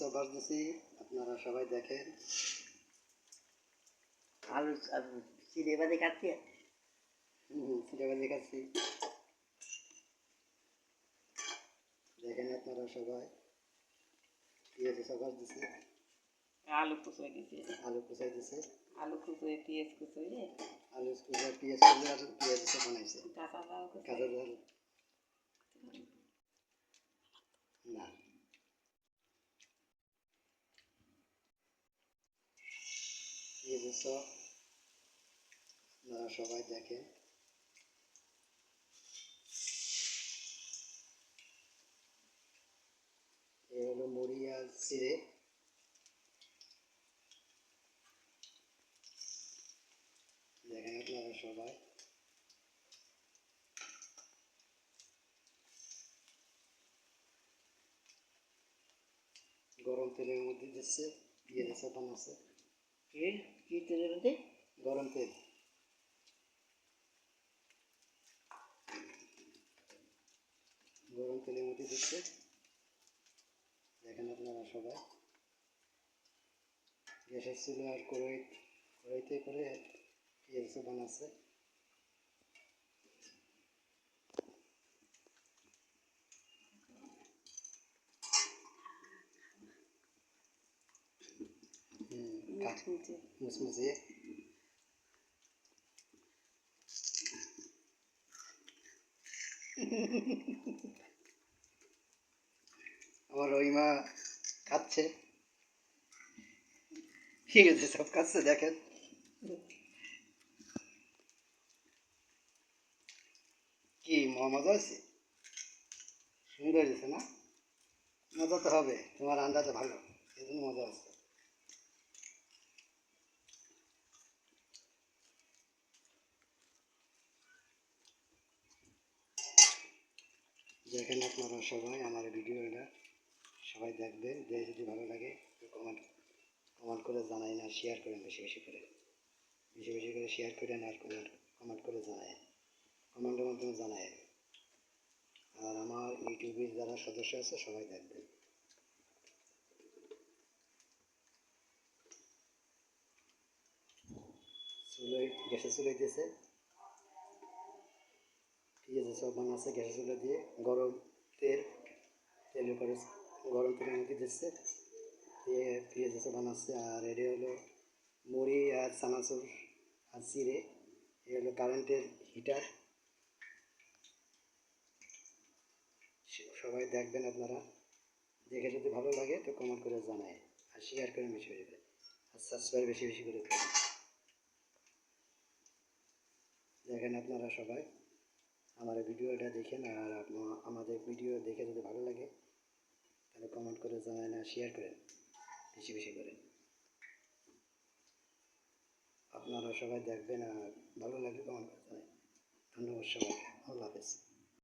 সবার দিছি আপনারা সবাই দেখেন। আলু চিড়ে বাদে খাচ্ছি? সিনেমা দেখাচ্ছি দেখেন আপনারা সবাই। পেঁয়াজে সবার দিছি আলু কুচোয় দিছি আলু কুচাই দিছে আলু কুচোয় পেঁয়াজ কুচোয়। আলু কুচাই পেঁয়াজ কুচে আর পেঁয়াজ সব বানাইছে। কাঁচা জাল কাঁচা জাল না। সব আপনারা সবাই দেখেন। এ হলো আর চিড়ে দেখেন আপনারা সবাই। গরম তেলের মধ্যে দিচ্ছে, পেঁয়াজ চাপান আছে। কি? কি তেলের মধ্যে? গরম তেল। গরম তেলের মধ্যে দিচ্ছে। দেখেন আপনারা সবাই। গ্যাসের চুলো আর কড়াই কড়াইতে করে পেঁয়াজ বানাচ্ছে। হুম, কাঠ মুচমুচে আমার রহিমা খাচ্ছে ঠিক আছে সব খাচ্ছে দেখেন। কি মজা হয়েছে? সুন্দর হয়েছে না? মজা তো হবে তোমার আন্দাজে ভালো এই জন্য মজা হচ্ছে। দেখেন আপনারা সবাই, আমার ভিডিওটা সবাই দেখবেন, দেখে যদি ভালো লাগে কমেন্ট কমেন্ট করে জানাই না শেয়ার করেন বেশি বেশি করে। বেশি বেশি করে শেয়ার করেন আর কমেন্ট কমেন্ট করে জানায়। কমেন্টের মাধ্যমে জানায়। আর আমার ইউটিউবের যারা সদস্য আছে, সবাই দেখবেন। চুলোই গ্যাসে চুলোই পেঁয়াজ সব বানাচ্ছে গ্যাসে চুলো দিয়ে গরম তেল, তেলের উপরে গরম তেলের মধ্যে দিচ্ছে, দিয়ে পেঁয়াজ সব বানাচ্ছে, আর এটা হলো মুড়ি আর চানাচুর আর চিড়ে এ হলো কারেন্টের হিটার। সবাই দেখবেন আপনারা, দেখে যদি ভালো লাগে তো কমেন্ট করে জানায়, আর শেয়ার করে বেশি বেশি করে আর সাবস্ক্রাইব বেশি বেশি করে দেখেন আপনারা সবাই। আমার ভিডিওটা দেখেন আর আমাদের ভিডিও দেখে যদি ভালো লাগে, তাহলে কমেন্ট করে জানান আর শেয়ার করেন, বেশি বেশি করে। আপনারা সবাই দেখবেন আর ভালো লাগলে কমেন্ট করে জানান। ধন্যবাদ সবাই আল্লাহ হাফেজ।